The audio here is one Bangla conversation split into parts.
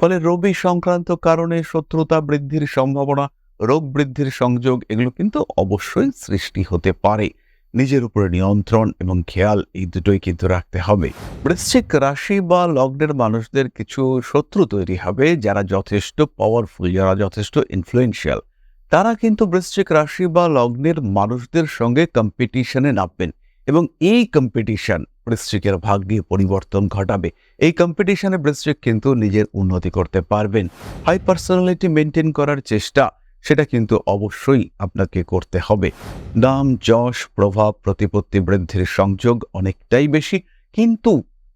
ফলে রবি সংক্রান্ত কারণে শত্রুতা বৃদ্ধির সম্ভাবনা, রোগ বৃদ্ধির সংযোগ, এগুলো কিন্তু অবশ্যই সৃষ্টি হতে পারে। নিজের উপরে নিয়ন্ত্রণ এবং খেয়াল এই দুটোই কিন্তু রাখতে হবে। বৃশ্চিক রাশি বা লগ্নের মানুষদের কিছু শত্রু তৈরি হবে, যারা যথেষ্ট পাওয়ারফুল যারা যথেষ্ট ইনফ্লুয়েন্সিয়াল তারা কিন্তু বৃশ্চিক রাশি বা লগ্নের মানুষদের সঙ্গে কম্পিটিশনে নামবেন এবং এই কম্পিটিশন বৃশ্চিকের ভাগ্যে পরিবর্তন ঘটাবে। এই কম্পিটিশনে বৃশ্চিক কিন্তু নিজের উন্নতি করতে পারবেন। হাই পার্সোনালিটি মেনটেন করার চেষ্টা, সেটা কিন্তু অবশ্যই আপনাকে করতে হবে। নাম যশ, প্রভাব, প্রতিপত্তি বৃদ্ধির সংযোগ অনেকটাই বেশি, কিন্তু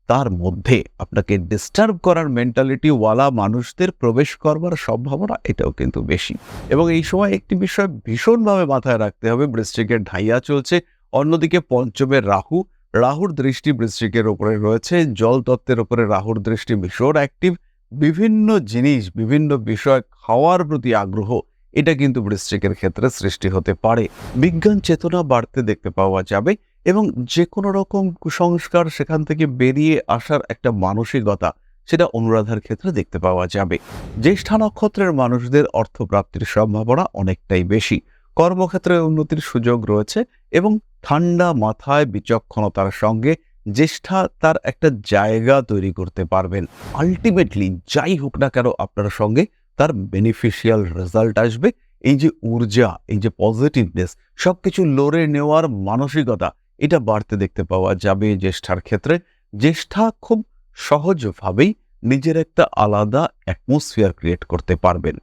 তার মধ্যে আপনাকে ডিস্টার্ব করার মেন্টালিটি ওয়ালা মানুষদের প্রবেশ করবার সম্ভাবনা এটাও কিন্তু বেশি। এবং এই সময় একটি বিষয় ভীষণভাবে মাথায় রাখতে হবে, বৃশ্চিকের ঢাইয়া চলছে। অন্যদিকে পঞ্চমের রাহু রাহুর দৃষ্টি বৃশ্চিকের ওপরে রয়েছে, জল তত্ত্বের ওপরে রাহুর দৃষ্টি ভীষণ অ্যাক্টিভ বিভিন্ন জিনিস, বিভিন্ন বিষয় খাওয়ার প্রতি আগ্রহ, এটা কিন্তু বৃশ্চিকের ক্ষেত্রে সৃষ্টি হতে পারে। বিজ্ঞান চেতনা বাড়তে দেখতে পাওয়া যাবে এবং যে কোনো রকম কুসংস্কার সেখান থেকে বেরিয়ে আসার একটা মানসিকতা, সেটা অনুরাধার ক্ষেত্রে দেখতে পাওয়া যাবে। জ্যেষ্ঠা নক্ষত্রের মানুষদের অর্থপ্রাপ্তির সম্ভাবনা অনেকটাই বেশি। কর্মক্ষেত্রে উন্নতির সুযোগ রয়েছে এবং ঠান্ডা মাথায় বিচক্ষণতার সঙ্গে জ্যেষ্ঠা তার একটা জায়গা তৈরি করতে পারবেন। আলটিমেটলি যাই হোক না কেন আপনার সঙ্গে তার বেনিফিশিয়াল রেজাল্ট আসবে। এই যে ঊর্জা, এই যে পজিটিভনেস সবকিছু লড়ে নেওয়ার মানসিকতা, এটা বাড়তে দেখতে পাওয়া যাবে জ্যেষ্ঠার ক্ষেত্রে। জ্যেষ্ঠা খুব সহজভাবেই নিজের একটা আলাদা অ্যাটমসফিয়ার ক্রিয়েট করতে পারবেন।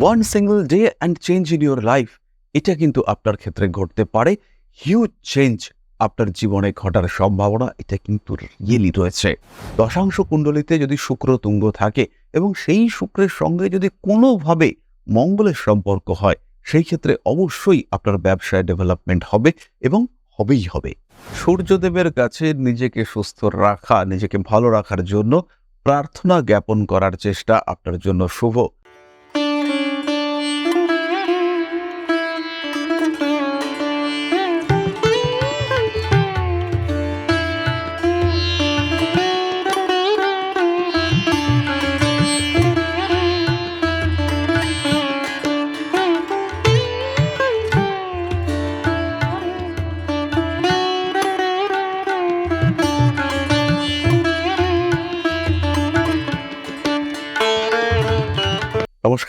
One single day and change in your life এটা কিন্তু আপনার ক্ষেত্রে ঘটতে পারে। হিউজ চেঞ্জ আপনার জীবনে ঘটার সম্ভাবনা, এটা কিন্তু রিয়েলি রয়েছে। দশাংশ কুণ্ডলিতে যদি শুক্র তুঙ্গ থাকে এবং সেই শুক্রের সঙ্গে যদি কোনোভাবে মঙ্গলের সম্পর্ক হয়, সেই ক্ষেত্রে অবশ্যই আপনার ব্যবসায় ডেভেলপমেন্ট হবে এবং হবেই হবে। সূর্যদেবের কাছে নিজেকে সুস্থ রাখা, নিজেকে ভালো রাখার জন্য প্রার্থনা জ্ঞাপন করার চেষ্টা আপনার জন্য শুভ।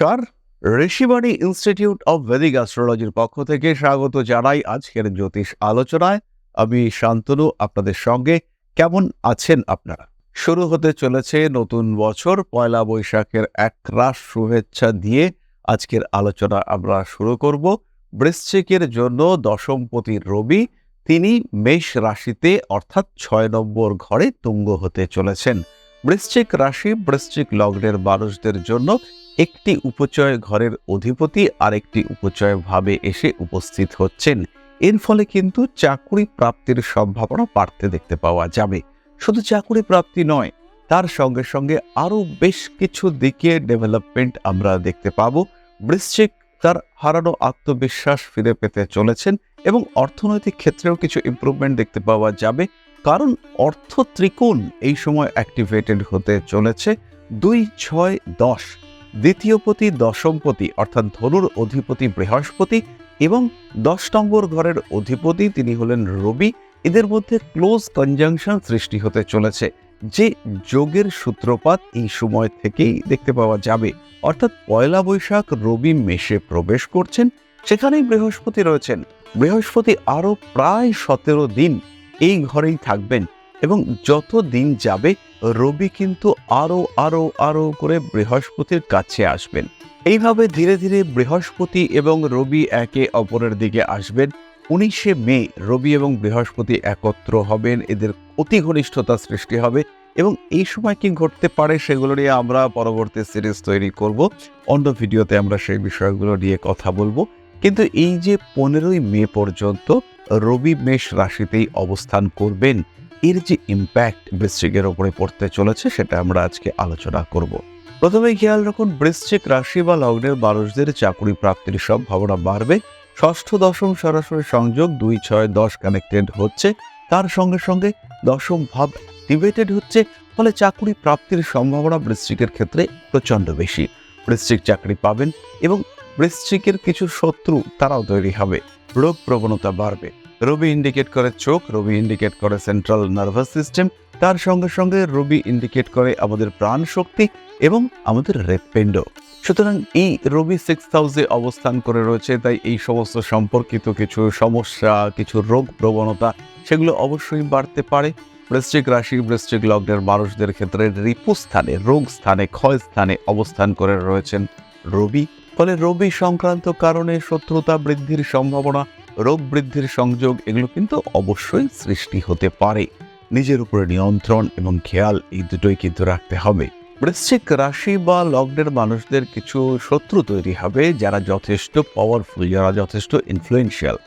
নমস্কার। ঋষিবাণী ইনস্টিটিউট অব ভেদিক অ্যাস্ট্রোলজির পক্ষ থেকে স্বাগত জানাই আজকের জ্যোতিষ আলোচনায়। আমি শান্তনু, আপনাদের সঙ্গে। কেমন আছেন আপনারা? শুরু হতে চলেছে নতুন বছর। পয়লা বৈশাখের এক রাস শুভেচ্ছা দিয়ে আজকের আলোচনা আমরা শুরু করব। বৃশ্চিকের জন্য দশমপতি রবি, তিনি মেষ রাশিতে, অর্থাৎ ছয় নম্বর ঘরে তুঙ্গ হতে চলেছেন। বৃশ্চিক রাশি, বৃশ্চিক লগ্নের মানুষদের জন্য একটি উপচয় ঘরের অধিপতি আরেকটি উপচয় ভাবে এসে উপস্থিত হচ্ছেন। এর ফলে কিন্তু চাকুরি প্রাপ্তির সম্ভাবনা বাড়তে দেখতে পাওয়া যাবে। শুধু চাকুরি প্রাপ্তি নয়, তার সঙ্গে সঙ্গে আরও বেশ কিছু দিকে ডেভেলপমেন্ট আমরা দেখতে পাবো। বৃশ্চিক তার হারানো আত্মবিশ্বাস ফিরে পেতে চলেছেন এবং অর্থনৈতিক ক্ষেত্রেও কিছু ইমপ্রুভমেন্ট দেখতে পাওয়া যাবে। কারণ অর্থ ত্রিকোণ এই সময় অ্যাক্টিভেটেড হতে চলেছে। দুই ছয় দশ দ্বিতীয়পতি দশমপতি অর্থাৎ ধনুর অধিপতি বৃহস্পতি এবং দশ নম্বর ঘরের অধিপতি তিনি হলেন রবি। এদের মধ্যে ক্লোজ কনজাংশন সৃষ্টি হতে চলেছে, যে যোগের সূত্রপাত এই সময় থেকেই দেখতে পাওয়া যাবে। অর্থাৎ পয়লা বৈশাখ রবি মেষে প্রবেশ করছেন, সেখানেই বৃহস্পতি রয়েছেন। বৃহস্পতি আরও প্রায় সতেরো দিন এই ঘরেই থাকবেন। এবং যত দিন যাবে, রবি কিন্তু আরও আরও আরও করে বৃহস্পতির কাছে আসবেন। এইভাবে ধীরে ধীরে বৃহস্পতি এবং রবি একে অপরের দিকে আসবেন। উনিশে মে, রবি এবং বৃহস্পতি একত্র হবেন। এদের অতি ঘনিষ্ঠতা সৃষ্টি হবে এবং এই সময় কি ঘটতে পারে সেগুলো নিয়ে আমরা পরবর্তী সিরিজ তৈরি করব। অন্য ভিডিওতে আমরা সেই বিষয়গুলো নিয়ে কথা বলব। কিন্তু এই যে পনেরোই মে পর্যন্ত রবি মেষ রাশিতেই অবস্থান করবেন এর যে ইম্প্যাক্ট বৃশ্চিকের ওপরে পড়তে চলেছে সেটা আমরা আজকে আলোচনা করব। প্রথমে খেয়াল রাখুন, বৃশ্চিক রাশি বা লগ্নের মানুষদের চাকরি প্রাপ্তির সম্ভাবনা বাড়বে। ষষ্ঠ, দশম সরাসরি সংযোগ দুই, ছয়, দশ কানেক্টেড হচ্ছে। তার সঙ্গে সঙ্গে দশম ভাব ডিবেটেড হচ্ছে, ফলে চাকরি প্রাপ্তির সম্ভাবনা বৃশ্চিকের ক্ষেত্রে প্রচণ্ড বেশি। বৃশ্চিক চাকরি পাবেন এবং বৃশ্চিকের কিছু শত্রু তারাও তৈরি হবে। রোগ প্রবণতা বাড়বে। রবি ইন্ডিকেট করে চোখ রবি ইন্ডিকেট করে সেন্ট্রাল নার্ভাস সিস্টেম তার সঙ্গে সঙ্গে রবি ইন্ডিকেট করে আমাদের প্রাণ শক্তি এবং আমাদের হৃৎপিণ্ড সুতরাং এই রবি সিক্স হাউসে অবস্থান করে রয়েছে, তাই এই সমস্ত সম্পর্কিত কিছু সমস্যা, কিছু রোগ প্রবণতা, সেগুলো অবশ্যই বাড়তে পারে। বৃশ্চিক রাশি, বৃশ্চিক লগ্নের মানুষদের ক্ষেত্রে রিপু স্থানে, রোগ স্থানে, ক্ষয় স্থানে অবস্থান করে রয়েছেন রবি ফলে রবি সংক্রান্ত কারণে শত্রুতা বৃদ্ধির সম্ভাবনা রোগ বৃদ্ধির সংযোগ, এগুলো কিন্তু অবশ্যই সৃষ্টি হতে পারে। নিজের উপরে নিয়ন্ত্রণ এবং খেয়াল এই দুটোই কিন্তু রাখতে হবে। বৃশ্চিক রাশি বা লগ্নের মানুষদের কিছু শত্রু তৈরি হবে, যারা যথেষ্ট পাওয়ারফুল যারা যথেষ্ট ইনফ্লুয়েন্সিয়াল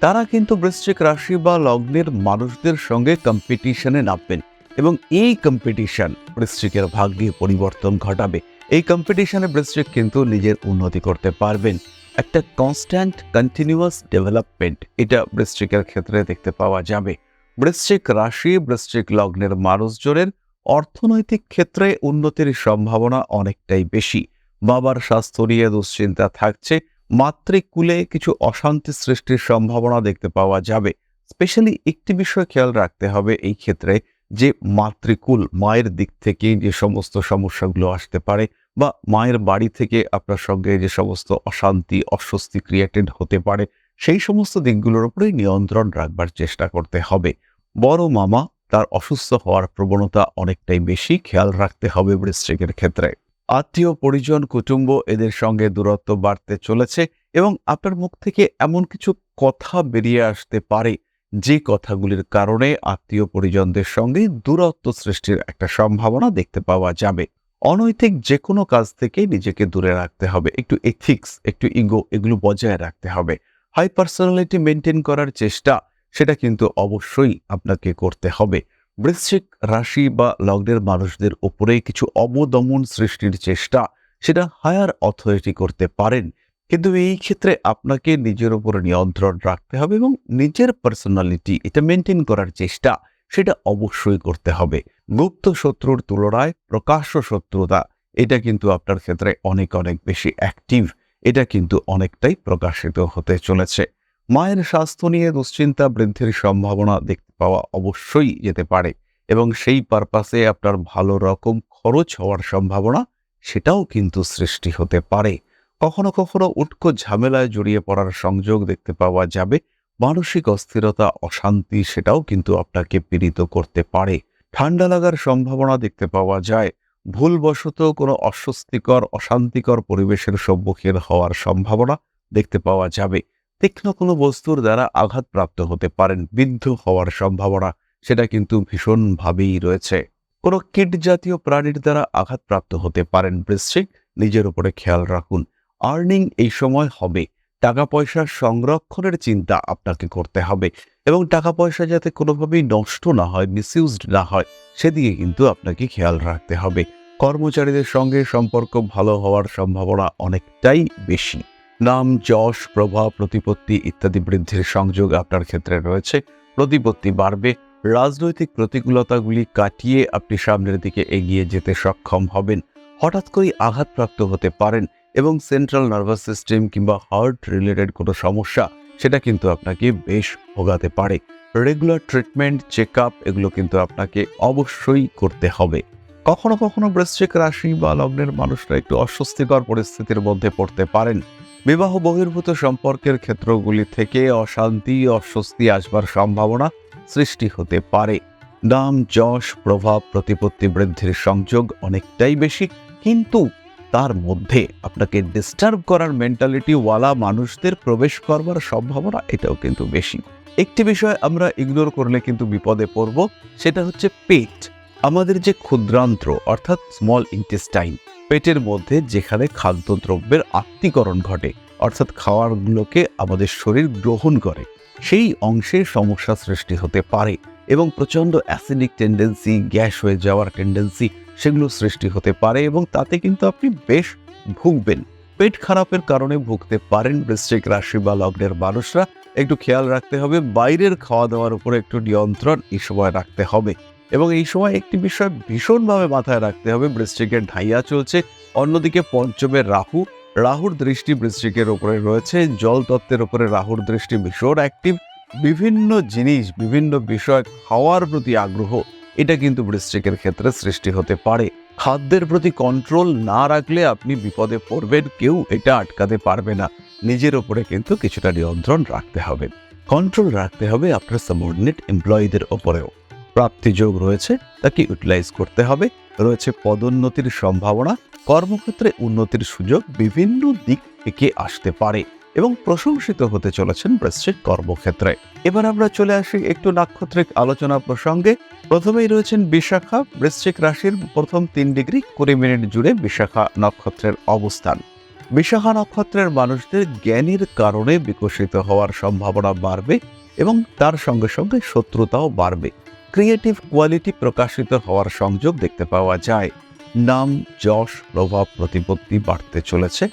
তারা কিন্তু বৃশ্চিক রাশি বা লগ্নের মানুষদের সঙ্গে কম্পিটিশনে নামবেন এবং এই কম্পিটিশন বৃশ্চিকের ভাগ্যে পরিবর্তন ঘটাবে। এই কম্পিটিশনে বৃশ্চিক কিন্তু নিজের উন্নতি করতে পারবেন। একটা কনস্ট্যান্ট কন্টিনিউয়াস ডেভেলপমেন্ট এটা বৃশ্চিকের ক্ষেত্রে দেখতে পাওয়া যাবে। বৃশ্চিক রাশি, বৃশ্চিক লগ্নের মানুষজনের অর্থনৈতিক ক্ষেত্রে উন্নতির সম্ভাবনা অনেকটাই বেশি। বাবার স্বাস্থ্য নিয়ে দুশ্চিন্তা থাকছে, মাতৃকুলে কিছু অশান্তি সৃষ্টির সম্ভাবনা দেখতে পাওয়া যাবে। স্পেশালি একটি বিষয় খেয়াল রাখতে হবে এই ক্ষেত্রে যে মাতৃকুল, মায়ের দিক থেকে যে সমস্ত সমস্যাগুলো আসতে পারে বা মায়ের বাড়ি থেকে আপনার সঙ্গে যে সমস্ত অশান্তি, অস্বস্তি ক্রিয়েটেড হতে পারে, সেই সমস্ত দিকগুলোর উপরেই নিয়ন্ত্রণ রাখবার চেষ্টা করতে হবে। বড় মামা তার অসুস্থ হওয়ার প্রবণতা অনেকটাই বেশি, খেয়াল রাখতে হবে বৃশ্চিকের ক্ষেত্রে। আত্মীয়, পরিজন, কুটুম্ব এদের সঙ্গে দূরত্ব বাড়তে চলেছে এবং আপনার মুখ থেকে এমন কিছু কথা বেরিয়ে আসতে পারে যে কথাগুলির কারণে আত্মীয় পরিজনদের সঙ্গে দূরত্ব সৃষ্টির একটা সম্ভাবনা দেখতে পাওয়া যাবে। অনৈতিক যে কোনো কাজ থেকে নিজেকে দূরে রাখতে হবে। একটু এথিক্স একটু ইগো এগুলো বজায় রাখতে হবে। হাই পার্সোনালিটি মেনটেন করার চেষ্টা, সেটা কিন্তু অবশ্যই আপনাকে করতে হবে। বৃশ্চিক রাশি বা লগ্নের মানুষদের উপরে কিছু অবদমন সৃষ্টির চেষ্টা, সেটা হায়ার অথরিটি করতে পারেন। কিন্তু এই ক্ষেত্রে আপনাকে নিজের উপরে নিয়ন্ত্রণ রাখতে হবে এবং নিজের পার্সোনালিটি এটা মেনটেন করার চেষ্টা সেটা অবশ্যই করতে হবে। গুপ্ত শত্রুর তুলনায় প্রকাশ্য শত্রুতা এটা কিন্তু আপনার ক্ষেত্রে অনেক অনেক বেশি অ্যাক্টিভ এটা কিন্তু অনেকটাই প্রকাশিত হতে চলেছে। মায়ের স্বাস্থ্য নিয়ে দুশ্চিন্তা বৃদ্ধির সম্ভাবনা দেখতে পাওয়া অবশ্যই যেতে পারে এবং সেই পারপাসে আপনার ভালো রকম খরচ হওয়ার সম্ভাবনা সেটাও কিন্তু সৃষ্টি হতে পারে। কখনো কখনো উটকো ঝামেলায় জড়িয়ে পড়ার সংযোগ দেখতে পাওয়া যাবে। মানসিক অস্থিরতা, অশান্তি সেটাও কিন্তু আপনাকে পীড়িত করতে পারে। ঠান্ডা লাগার সম্ভাবনা দেখতে পাওয়া যায়। ভুলবশত কোনো অস্বস্তিকর, অশান্তিকর পরিবেশের সম্মুখীন হওয়ার সম্ভাবনা দেখতে পাওয়া যাবে। তীক্ষ্ণ কোনো বস্তুর দ্বারা আঘাতপ্রাপ্ত হতে পারেন, বিদ্ধ হওয়ার সম্ভাবনা, সেটা কিন্তু ভীষণভাবেই রয়েছে। কোনো কীট জাতীয় প্রাণীর দ্বারা আঘাতপ্রাপ্ত হতে পারেন, বৃশ্চিক, নিজের উপরে খেয়াল রাখুন। আর্নিং এই সময় হবে। টাকা পয়সা সংরক্ষণের চিন্তা আপনাকে করতে হবে এবং টাকা পয়সা যাতে কোনোভাবেই নষ্ট না হয় মিসইউজড না হয়, সেদিকে কিন্তু আপনাকে খেয়াল রাখতে হবে। কর্মচারীদের সঙ্গে সম্পর্ক ভালো হওয়ার সম্ভাবনা অনেকটাই বেশি। নাম, যশ, প্রভাব, প্রতিপত্তি ইত্যাদি বৃদ্ধির সংযোগ আপনার ক্ষেত্রে রয়েছে। প্রতিপত্তি বাড়বে, রাজনৈতিক প্রতিকূলতাগুলি কাটিয়ে আপনি সামনের দিকে এগিয়ে যেতে সক্ষম হবেন। হঠাৎ করেই আঘাতপ্রাপ্ত হতে পারেন এবং সেন্ট্রাল নার্ভাস সিস্টেম কিংবা হার্ট রিলেটেড কোনো সমস্যা, সেটা কিন্তু আপনাকে বেশ ভোগাতে পারে। রেগুলার ট্রিটমেন্ট চেক আপ এগুলো কিন্তু আপনাকে অবশ্যই করতে হবে। কখনো কখনো বৃশ্চিক রাশি বা লগ্নের মানুষরা একটু অস্বস্তিকর পরিস্থিতির মধ্যে পড়তে পারেন। বিবাহ বহির্ভূত সম্পর্কের ক্ষেত্রগুলি থেকে অশান্তি, অস্বস্তি আসবার সম্ভাবনা সৃষ্টি হতে পারে। নাম যশ, প্রভাব, প্রতিপত্তি বৃদ্ধির সংযোগ অনেকটাই বেশি, কিন্তু তার মধ্যে আপনাকে ডিস্টার্ব করার মেন্টালিটি ওয়ালা মানুষদের প্রবেশ করবার সম্ভাবনা এটাও কিন্তু বেশি। একটি বিষয় আমরা ইগনোর করলে কিন্তু বিপদে পড়ব, সেটা হচ্ছে পেট। আমাদের যে ক্ষুদ্রান্ত্র, অর্থাৎ স্মল ইন্টেস্টাইন পেটের মধ্যে যেখানে খাদ্যদ্রব্যের আত্মীকরণ ঘটে, অর্থাৎ খাওয়ারগুলোকে আমাদের শরীর গ্রহণ করে, সেই অংশে সমস্যা সৃষ্টি হতে পারে এবং প্রচণ্ড অ্যাসিডিক টেন্ডেন্সি গ্যাস হয়ে যাওয়ার টেন্ডেন্সি সেগুলো সৃষ্টি হতে পারে এবং তাতে কিন্তু আপনি বেশ ভুগবেন। পেট খারাপের কারণে ভুগতে পারেন বৃশ্চিক রাশি বা লগ্নের মানুষরা। একটু খেয়াল রাখতে হবে, বাইরের খাওয়া দাওয়ার উপরে একটু নিয়ন্ত্রণ এই সময় রাখতে হবে এবং এই সময় একটি বিষয় ভীষণভাবে মাথায় রাখতে হবে বৃশ্চিকের ঢাইয়া চলছে। অন্যদিকে পঞ্চমের রাহু, রাহুর দৃষ্টি বৃশ্চিকের ওপরে রয়েছে। জল তত্ত্বের ওপরে রাহুর দৃষ্টি ভীষণ অ্যাক্টিভ বিভিন্ন জিনিস, বিভিন্ন বিষয় খাওয়ার প্রতি আগ্রহ এটা কিন্তু বৃশ্চিকের ক্ষেত্রে সৃষ্টি হতে পারে। খাদ্যের প্রতি কন্ট্রোল না রাখলে আপনি বিপদে পড়বেন, কেউ এটা আটকাতে পারবে না। নিজের ওপরে কিন্তু কিছুটা নিয়ন্ত্রণ রাখতে হবে। কন্ট্রোল রাখতে হবে আপনার সাবঅর্ডিনেট এমপ্লয়ীদের ওপরেও। প্রাপ্তিযোগ রয়েছে, তাকে ইউটিলাইজ করতে হবে। রয়েছে পদোন্নতির সম্ভাবনা। কর্মক্ষেত্রে উন্নতির সুযোগ বিভিন্ন দিক থেকে আসতে পারে। এবং প্রশংসিত হতে চলেছেন বৃশ্চিক কর্মক্ষেত্রে। এবার আমরা চলে আসি একটু নাক্ষত্রিক আলোচনা প্রসঙ্গে। প্রথমেই রয়েছেন বিশাখা বৃশ্চিক রাশির প্রথম তিন ডিগ্রি কুড়ি মিনিট জুড়ে বিশাখা নক্ষত্রের অবস্থান। বিশাখা নক্ষত্রের মানুষদের জ্ঞানের কারণে বিকশিত হওয়ার সম্ভাবনা বাড়বে এবং তার সঙ্গে সঙ্গে শত্রুতাও বাড়বে। ক্রিয়েটিভ কোয়ালিটি প্রকাশিত হওয়ার সংযোগ দেখতে পাওয়া যায়। নাম, যশ, প্রভাব, প্রতিপত্তি বাড়তে চলেছে।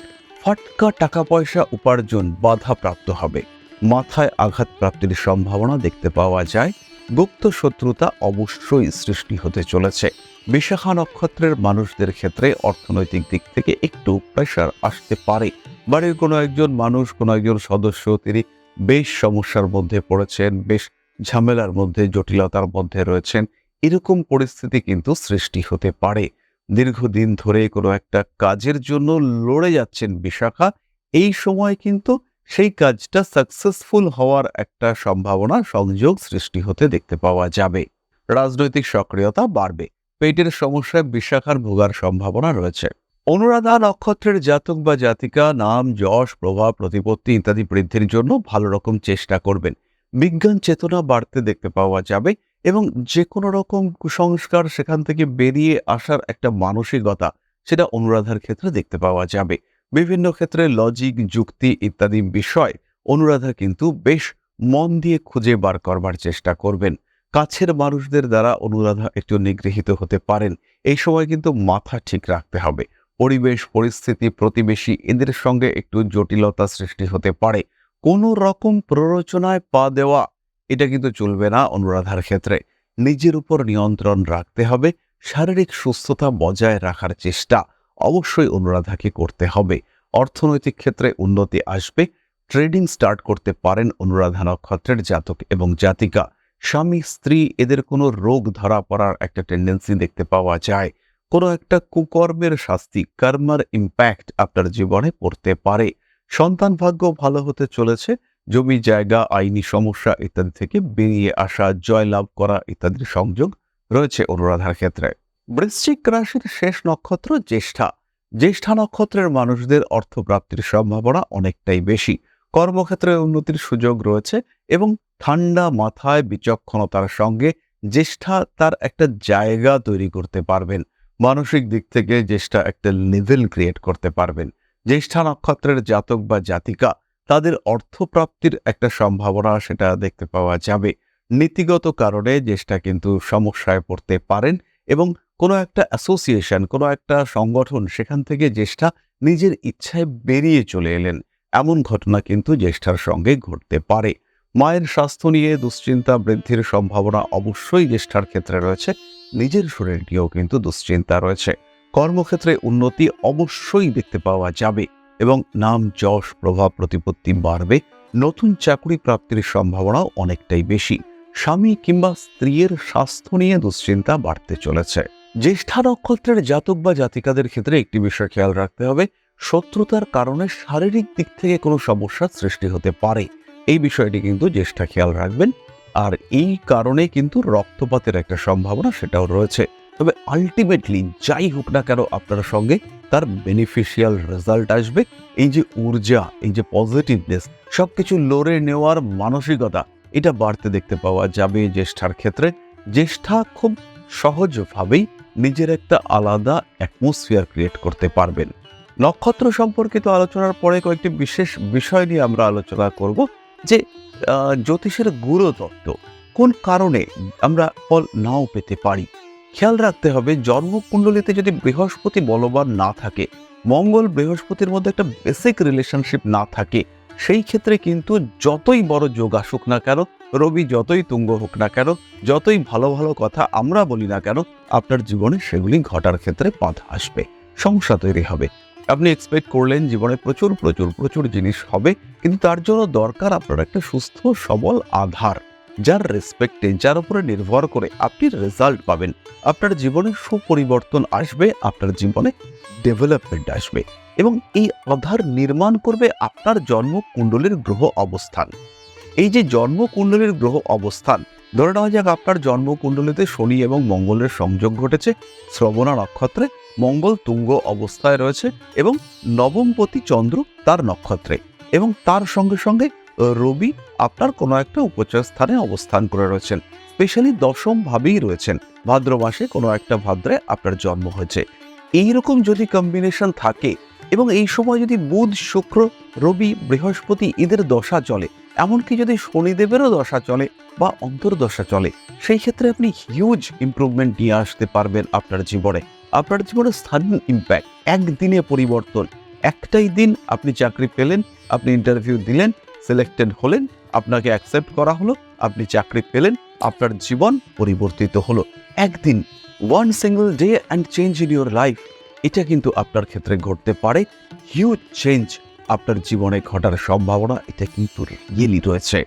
ফটকা টাকা পয়সা উপার্জন বাধা প্রাপ্ত হবে। মাথায় আঘাত প্রাপ্তির সম্ভাবনা দেখতে পাওয়া যায়। গুপ্ত শত্রুতা অবশ্যই সৃষ্টি হতে চলেছে। বিশাখা নক্ষত্রের মানুষদের ক্ষেত্রে অর্থনৈতিক দিক থেকে একটু প্রেশার আসতে পারে। বাড়ির কোনো একজন মানুষ, কোনো একজন সদস্য, তিনি বেশ সমস্যার মধ্যে পড়েছেন, বেশ ঝামেলার মধ্যে, জটিলতার মধ্যে রয়েছেন। এরকম পরিস্থিতি কিন্তু সৃষ্টি হতে পারে। দীর্ঘদিন ধরে কোনো একটা কাজের জন্য লড়ে যাচ্ছেন বিশাখা, এই সময় কিন্তু সেই কাজটা সাকসেসফুল হওয়ার একটা সম্ভাবনা, সংযোগ সৃষ্টি হতে দেখতে পাওয়া যাবে। রাজনৈতিক সক্রিয়তা বাড়বে, পেটের সমস্যায় বিশাখার ভোগার সম্ভাবনা রয়েছে। অনুরাধা নক্ষত্রের জাতক বা জাতিকা, নাম, যশ, প্রভাব, প্রতিপত্তি ইত্যাদি বৃদ্ধির জন্য ভালো রকম চেষ্টা করবেন। বিজ্ঞান চেতনা বাড়তে দেখতে পাওয়া যাবে এবং যে কোনো রকম কুসংস্কার সেখান থেকে বেরিয়ে আসার একটা মানসিকতা সেটা অনুরাধার ক্ষেত্রে দেখতে পাওয়া যাবে। বিভিন্ন ক্ষেত্রে লজিক যুক্তি ইত্যাদি বিষয় অনুরাধা কিন্তু বেশ মন দিয়ে খুঁজে বার করবার চেষ্টা করবেন। কাছের মানুষদের দ্বারা অনুরাধা একটু নিগৃহীত হতে পারেন। এই সময় কিন্তু মাথা ঠিক রাখতে হবে। পরিবেশ, পরিস্থিতি, প্রতিবেশী এদের সঙ্গে একটু জটিলতা সৃষ্টি হতে পারে। কোনো রকম প্ররোচনায় পা দেওয়া এটা কিন্তু চলবে না অনুরাধার ক্ষেত্রে। নিজের উপর নিয়ন্ত্রণ রাখতে হবে, শারীরিক সুস্থতা বজায় রাখার চেষ্টা অবশ্যই অনুরাধাকে করতে হবে। অর্থনৈতিক ক্ষেত্রে উন্নতি আসবে, ট্রেডিং স্টার্ট করতে পারেন অনুরাধা নক্ষত্রের জাতক এবং জাতিকা। স্বামী, স্ত্রী এদের কোনো রোগ ধরা পড়ার একটা টেন্ডেন্সি দেখতে পাওয়া যায়। কোনো একটা কুকর্মের শাস্তি, কর্মার ইম্প্যাক্ট আপনার জীবনে পড়তে পারে। সন্তান ভাগ্য ভালো হতে চলেছে জমি, জায়গা, আইনি সমস্যা ইত্যাদি থেকে বেরিয়ে আসা, জয়লাভ করা ইত্যাদির সংযোগ রয়েছে অনুরাধার ক্ষেত্রে। বৃশ্চিক রাশির শেষ নক্ষত্র জ্যেষ্ঠা। জ্যেষ্ঠা নক্ষত্রের মানুষদের অর্থপ্রাপ্তির সম্ভাবনা অনেকটাই বেশি। কর্মক্ষেত্রে উন্নতির সুযোগ রয়েছে এবং ঠান্ডা মাথায় বিচক্ষণতার সঙ্গে জ্যেষ্ঠা তার একটা জায়গা তৈরি করতে পারবেন। মানসিক দিক থেকে জ্যেষ্ঠা একটা লেভেল ক্রিয়েট করতে পারবেন। জ্যেষ্ঠা নক্ষত্রের জাতক বা জাতিকা তাদের অর্থপ্রাপ্তির একটা সম্ভাবনা সেটা দেখতে পাওয়া যাবে। নীতিগত কারণে জ্যেষ্ঠা কিন্তু সমস্যায় পড়তে পারেন এবং কোনো একটা অ্যাসোসিয়েশন কোনো একটা সংগঠন সেখান থেকে জ্যেষ্ঠা নিজের ইচ্ছায় বেরিয়ে চলে এলেন। এমন ঘটনা কিন্তু জ্যেষ্ঠার সঙ্গে ঘটতে পারে। মায়ের স্বাস্থ্য নিয়ে দুশ্চিন্তা বৃদ্ধির সম্ভাবনা অবশ্যই জ্যেষ্ঠার ক্ষেত্রে রয়েছে। নিজের শরীর নিয়েও কিন্তু দুশ্চিন্তা রয়েছে। কর্মক্ষেত্রে উন্নতি অবশ্যই দেখতে পাওয়া যাবে। এবং নাম, যশ, প্রভাব, প্রতিপত্তি বাড়বে। নতুন চাকরি প্রাপ্তির সম্ভাবনাও অনেকটাই বেশি। স্বামী কিংবা স্ত্রীর স্বাস্থ্য নিয়ে দুশ্চিন্তা বাড়তে চলেছে। জ্যেষ্ঠা নক্ষত্রের জাতক বা জাতিকাদের ক্ষেত্রে একটি বিষয় খেয়াল রাখতে হবে। শত্রুতার কারণে শারীরিক দিক থেকে কোনো সমস্যার সৃষ্টি হতে পারে। এই বিষয়টি কিন্তু জ্যেষ্ঠা খেয়াল রাখবেন। আর এই কারণে কিন্তু রক্তপাতের একটা সম্ভাবনা সেটাও রয়েছে। তবে আলটিমেটলি যাই হোক না কেন আপনার সঙ্গে তার বেনিফিশিয়াল রেজাল্ট আসবে। এই যে ঊর্জা, এই যে পজিটিভনেস সব কিছু লড়ে নেওয়ার মানসিকতা, এটা বাড়তে দেখতে পাওয়া যাবে জ্যেষ্ঠার ক্ষেত্রে। জ্যেষ্ঠা খুব সহজভাবেই নিজের একটা আলাদা অ্যাটমসফিয়ার ক্রিয়েট করতে পারবেন। নক্ষত্র সম্পর্কিত আলোচনার পরে কয়েকটি বিশেষ বিষয় নিয়ে আমরা আলোচনা করব যে জ্যোতিষের গুরুতত্ত্ব কোন কারণে আমরা ফল নাও পেতে পারি। খেয়াল রাখতে হবে, জন্মকুণ্ডলিতে যদি বৃহস্পতি বলবান না থাকে, মঙ্গল বৃহস্পতির মধ্যে একটা বেসিক রিলেশনশিপ না থাকে, সেই ক্ষেত্রে কিন্তু যতই বড় যোগ আসুক না কেন, রবি যতই তুঙ্গ হোক না কেন, যতই ভালো ভালো কথা আমরা বলি না কেন, আপনার জীবনে সেগুলি ঘটার ক্ষেত্রে বাধা আসবে, সমস্যা তৈরি হবে। আপনি এক্সপেক্ট করলেন জীবনে প্রচুর প্রচুর প্রচুর জিনিস হবে, কিন্তু তার জন্য দরকার আপনার একটা সুস্থ, সবল আধার। যার রেসপেক্টে যার উপরে নির্ভর করে আপনি রেজাল্ট পাবেন। আপনার জীবনে সুপরিবর্তন আসবে, আপনার জীবনে ডেভেলপমেন্ট আসবে এবং এই আধার নির্মাণ করবে আপনার জন্মকুণ্ডলীর গ্রহ অবস্থান। এই যে জন্মকুণ্ডলীর গ্রহ অবস্থান, ধরে নেওয়া যাক আপনার জন্মকুণ্ডলীতে শনি এবং মঙ্গলের সংযোগ ঘটেছে, শ্রবণা নক্ষত্রে মঙ্গল তুঙ্গ অবস্থায় রয়েছে এবং নবমপতি চন্দ্র তার নক্ষত্রে এবং তার সঙ্গে সঙ্গে রবি আপনার কোনো একটা উপচয় স্থানে অবস্থান করে রয়েছেন স্পেশালি দশম ভাবেই রয়েছেন। ভাদ্র মাসে কোনো একটা ভাদ্রে আপনার জন্ম হয়েছে। এইরকম যদি কম্বিনেশন থাকে এবং এই সময় যদি বুধ, শুক্র, রবি, বৃহস্পতি এদের দশা চলে, এমনকি যদি শনিদেবেরও দশা চলে বা অন্তর্দশা চলে, সেই ক্ষেত্রে আপনি হিউজ ইমপ্রুভমেন্ট নিয়ে আসতে পারবেন আপনার জীবনে। আপনার জীবনে স্থানীয় ইম্প্যাক্ট একদিনে পরিবর্তন, একটাই দিন আপনি চাকরি পেলেন, আপনি ইন্টারভিউ দিলেন সিলেক্টেড হলেন, আপনাকে অ্যাকসেপ্ট করা হলো, আপনি চাকরি পেলেন, আপনার জীবন পরিবর্তিত হলো। একদিন one single day and change in your life এটা কিন্তু আপনার ক্ষেত্রে ঘটতে পারে। হিউজ চেঞ্জ আপনার জীবনে ঘটার সম্ভাবনা, এটা কিন্তু রিয়েলি রয়েছে।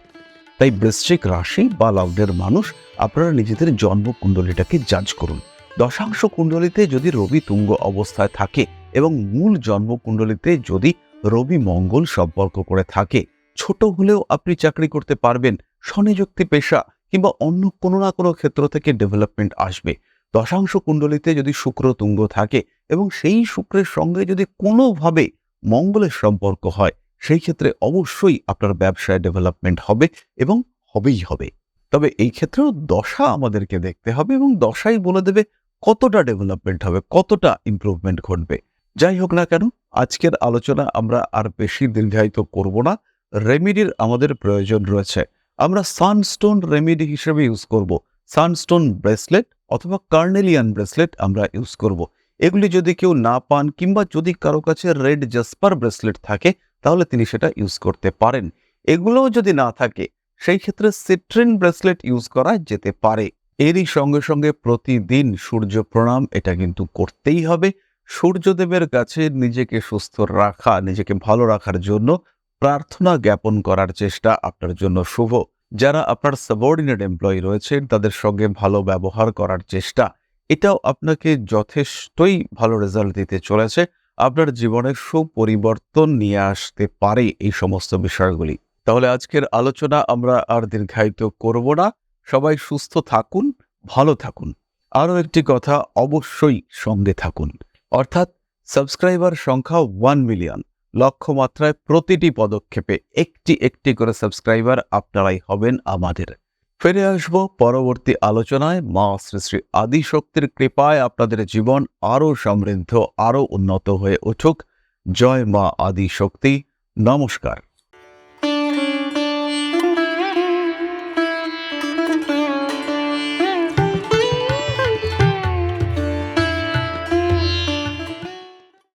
তাই বৃশ্চিক রাশি বা লগ্নের মানুষ, আপনারা নিজেদের জন্ম জন্মকুণ্ডলীটাকে জাজ করুন। দশাংশ কুণ্ডলিতে যদি রবি তুঙ্গ অবস্থায় থাকে এবং মূল জন্মকুণ্ডলিতে যদি রবি মঙ্গল সম্পর্ক করে থাকে ছোট হলেও আপনি চাকরি করতে পারবেন, স্বনিযুক্তি পেশা কিংবা অন্য কোনো না কোনো ক্ষেত্র থেকে ডেভেলপমেন্ট আসবে। দশাংশ কুণ্ডলিতে যদি শুক্র তুঙ্গ থাকে এবং সেই শুক্রের সঙ্গে যদি কোনোভাবে মঙ্গলের সম্পর্ক হয়, সেই ক্ষেত্রে অবশ্যই আপনার ব্যবসায় ডেভেলপমেন্ট হবে এবং হবেই হবে। তবে এই ক্ষেত্রেও দশা আমাদেরকে দেখতে হবে এবং দশাই বলে দেবে কতটা ডেভেলপমেন্ট হবে, কতটা ইমপ্রুভমেন্ট ঘটবে। যাই হোক না কেন, আজকের আলোচনা আমরা আর বেশি দীর্ঘায়িত করব না। রেমিডির আমাদের প্রয়োজন রয়েছে। আমরা সানস্টোন রেমিডি হিসেবে ইউজ করব। সানস্টোন ব্রেসলেট অথবা কার্নেলিয়ান ব্রেসলেট আমরা ইউজ করব। এগুলি যদি কেউ না পান কিংবা যদি কারও কাছে রেড জাসপার ব্রেসলেট থাকে, তাহলে তিনি সেটা ইউজ করতে পারেন। এগুলোও যদি না থাকে, সেই ক্ষেত্রে সিট্রিন ব্রেসলেট ইউজ করা যেতে পারে। এরই সঙ্গে সঙ্গে প্রতিদিন সূর্য প্রণাম, এটা কিন্তু করতেই হবে। সূর্যদেবের কাছে নিজেকে সুস্থ রাখা, নিজেকে ভালো রাখার জন্য প্রার্থনা জ্ঞাপন করার চেষ্টা আপনার জন্য শুভ। যারা আপনার সাবঅর্ডিনেট এমপ্লয়ি রয়েছেন, তাদের সঙ্গে ভালো ব্যবহার করার চেষ্টা, এটাও আপনাকে যথেষ্টই ভালো রেজাল্ট দিতে চলেছে। আপনার জীবনের সুপরিবর্তন নিয়ে আসতে পারে এই সমস্ত বিষয়গুলি। তাহলে আজকের আলোচনা আমরা আর দীর্ঘায়িত করব না। সবাই সুস্থ থাকুন, ভালো থাকুন। আরও একটি কথা অবশ্যই সঙ্গে থাকুন। অর্থাৎ সাবস্ক্রাইবার সংখ্যা ওয়ান মিলিয়ন লক্ষ্যমাত্রায় প্রতিটি পদক্ষেপে একটি একটি করে সাবস্ক্রাইবার আপনারাই হবেন আমাদের। ফিরে আসব পরবর্তী আলোচনায়। মা শ্রী শ্রী আদিশক্তির কৃপায় আপনাদের জীবন আরও সমৃদ্ধ, আরও উন্নত হয়ে উঠুক। জয় মা আদিশক্তি। নমস্কার।